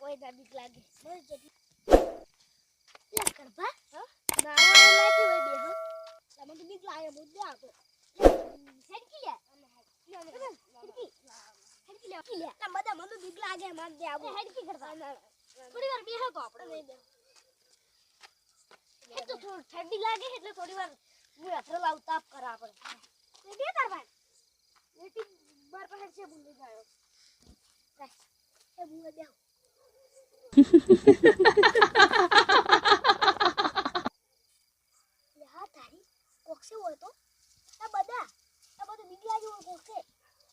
હોય ના બીક લાગે બસ જેટલી લે કરભા હા નાવા લાગે હોય બે હો તમે તો બીક લાગે મુદ્દે આવતો હેડકી લે હેડકી હેડકી લે હેડકી લે ના બધા મને બીક લાગે માન દે આવો હેડકી કરતા થોડી વાર બેહો તો આપણે નહીં દે એ તો થોડું ઠંડી લાગે એટલે થોડી વાર હું અથરો લાવ તાપ કરા આપણે બે તારવા એટી બાર પાસે છે ભૂલી ગયો એ દે લે હા તારી કોકસે હોય તો આ બધા આ બધું લાગે હોય કોકસે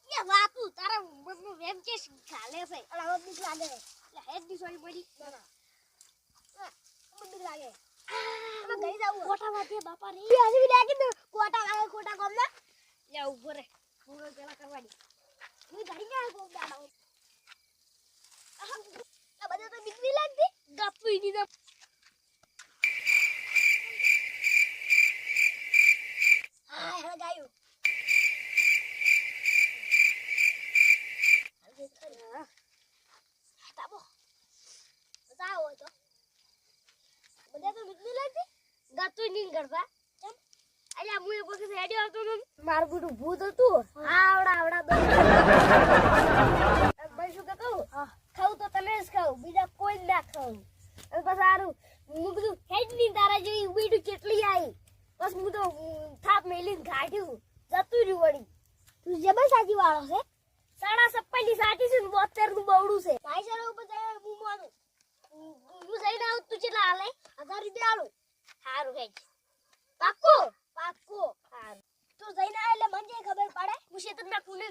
એ વાતુ તારા મનમાં વેમ કે ગાલે છે અને હવે બીક લાગે એટલે હેડ દી સોરી પડી ના ના બીક લાગે અમે ગઈ જાવું કોઠા વાગે બાપા રે બી હજી લાગે ને કોટા લાગે ખોટા કોમ ના લે ઊભો રે. હું પેલા કરવાની. હું ઘડી ના કોમ દાડો બધા તો બીક બી લાગતી ગપી દીધો હા હવે ગાયું. તાબો. મજા આવો તો બધા તો બીક બી લાગતી ગતું નહીં કરતા કેમ? અલ્યા હું એક વખત હેડ્યો હતો ને. મારું બધું ભૂત હતું. આવડા આવડા દસ ભાઈ શું કે કહું ખાવું તો તમે જ ખાવ બીજા કોઈ ના ખાવ અને પછી સારું હું બધું હેડની તારા જેવી બીડું કેટલી આવી? બસ હું તો થાપ મેલીને ગાઢ્યું, જતું રહ્યું વળી. તું જબર સાચી વાળો છે? સાડા છપ્પનની સાચી છે બોતેરનું બવડું છે. ભાઈ સર ઉપર જાય હું માનું હું જઈને આવું તું કેટલા હાલે? હજાર રૂપિયા આલું. સારું હેડ પાક્કો? પાક્કો. તું જઈને આવે એટલે મને ખબર પડે? હું શેતરના ખૂણે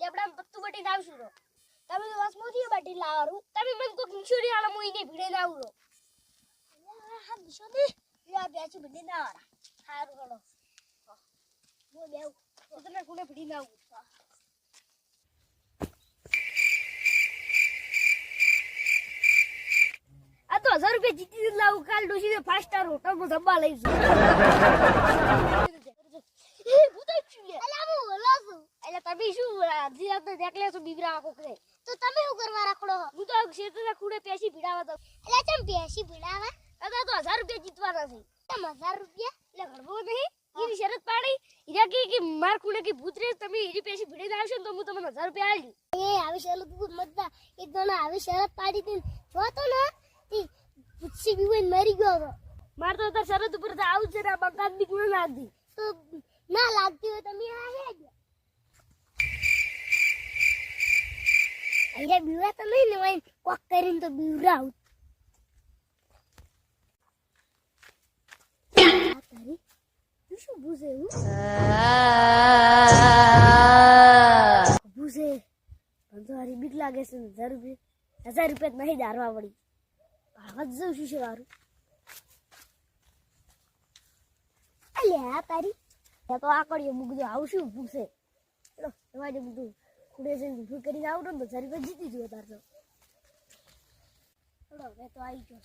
લેબડા પત્તું બટીને આવશું તો. તો વસમોથી બટી લાવવાનું. તમે મને કોઈક ઇન્સ્યોરી આલા હું એને ભીડે ના આવરો હા દે. યા બેચી બટી ના વાળા સારું હેડો હું. બેવ શેતરના ખૂણે ભીડીને આવું આ તો હજાર રૂપિયા જીતી લાવું કાલ ડોસી ફાસ્ટ સ્ટાર હોટલમાં જમવા લઈશું એ ભૂતાઈ છું લે અલા હું ઓલો છું એટલે તમે શું અડધી રાતે દેખલે છો બીબરા કોકરે તો તમે શું કરવા રાખડો હો હું તો ખૂણે પેસી ભીડાવા તો એટલે ચમ પેસી ભીડાવા? અગર તો 1000 રૂપિયા જીતવાના છે તમ 1000 રૂપિયા? એટલે નહીં. એની શરત પાડી. ઈરા કે કે માર ખૂણે કે ભૂત રે તમે એની પેસી ભીડે આવશો તો હું તમને 1000 રૂપિયા આલી. એ આવી શરત તું મતદા એક દોના આવી શરત પાડી દી જો તો ને તી પૂછી બીવન મરી ગયો હતો માર તો અત્યારે શરત ઉપર તો આવું જ ને આ બી ગુણ લાગતી? તો ના લાગતી હોય તમે આ હેડ અરે બીવા તો નહીં ને. કરીને તો બીવરાવ શું ભૂસે એવું ભૂસે તો હારી બીક લાગે છે હજાર રૂપિયા હજાર રૂપિયા નહીં દારવા આવા જ જવું શું છે વારું અલ્યા તારી ત્યાં તો આકડીઓ મૂકજો આવું શું ભૂસે એમાં જે બધું કુડે છે ભૂ કરીને આવડો ને હજાર રૂપિયા જીતી જુઓ તાર તો ચલો, હવે તો આવી ગયો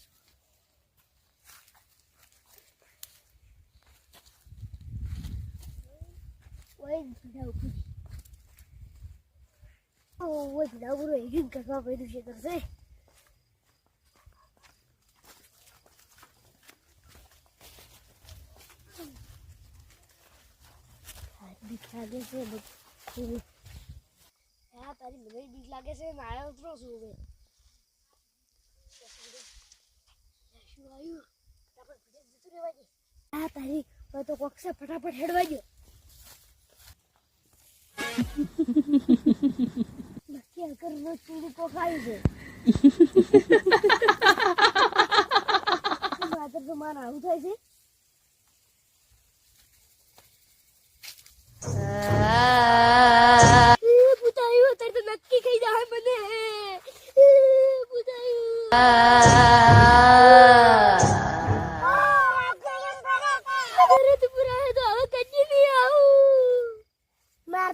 રહી. કરવા પડ્યું છે કરશે બીક લાગે છે હા, તારી મને બીક લાગે છે, મારે ઉતરો છું આપણે ભીડે જતું હા તારી તો કોક છે ફટાફટ હેડવા દો નક્કી અગર રોજ પૂરું કોક છે રાત્રે તો મારા આવું થાય છે નક્કી ખાઈ જાય મને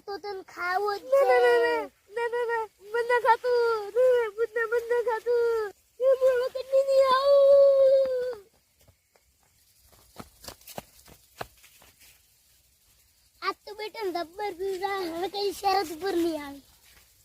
તો તને ખાવો જ છે. ના ના ના ના બંને ખાતું. બંને બંને ખાતું. એ હવે કદી નહીં આવું? આ તો બેટા જબ્બર પીવડા હવે કઈ શરત ઉપર નહીં આવી.